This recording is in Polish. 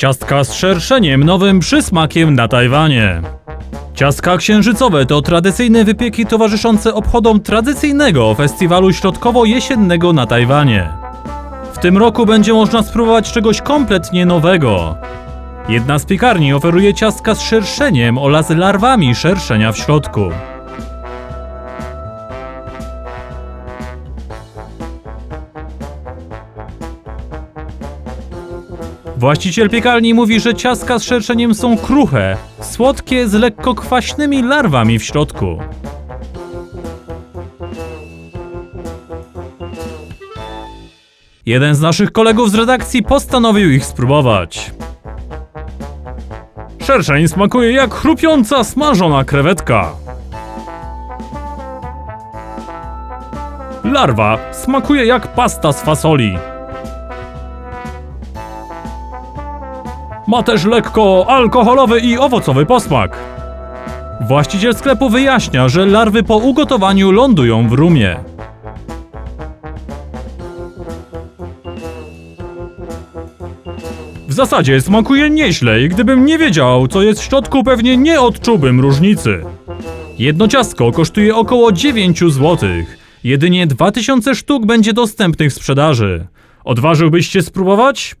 Ciastka z szerszeniem, nowym przysmakiem na Tajwanie. Ciastka księżycowe to tradycyjne wypieki towarzyszące obchodom tradycyjnego festiwalu środkowo-jesiennego na Tajwanie. W tym roku będzie można spróbować czegoś kompletnie nowego. Jedna z piekarni oferuje ciastka z szerszeniem oraz larwami szerszenia w środku. Właściciel piekarni mówi, że ciastka z szerszeniem są kruche, słodkie z lekko kwaśnymi larwami w środku. Jeden z naszych kolegów z redakcji postanowił ich spróbować. Szerszeń smakuje jak chrupiąca smażona krewetka. Larwa smakuje jak pasta z fasoli. Ma też lekko alkoholowy i owocowy posmak. Właściciel sklepu wyjaśnia, że larwy po ugotowaniu lądują w rumie. W zasadzie smakuje nieźle i gdybym nie wiedział, co jest w środku, pewnie nie odczułbym różnicy. Jedno ciastko kosztuje około 9 zł. Jedynie 2000 sztuk będzie dostępnych w sprzedaży. Odważyłbyś się spróbować?